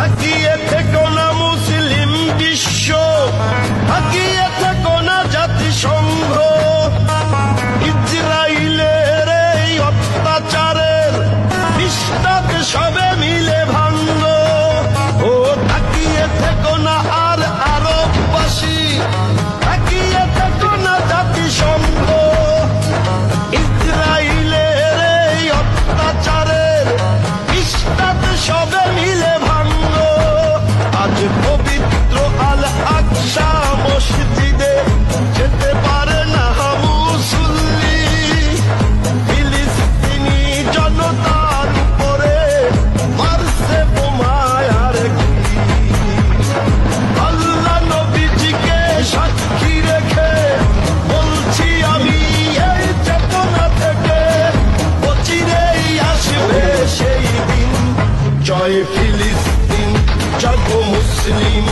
থাকিয়ে থেকো না মুসলিম বিশ্ব হাকিয়ে থেকো না জাতিসংঘ। ইসরাইলের এই অত্যাচারের নিষ্ঠাকে সবে মিলে ভাঙ্গ। ও তাকিয়ে থেকো না Filistin, Çako, Müslim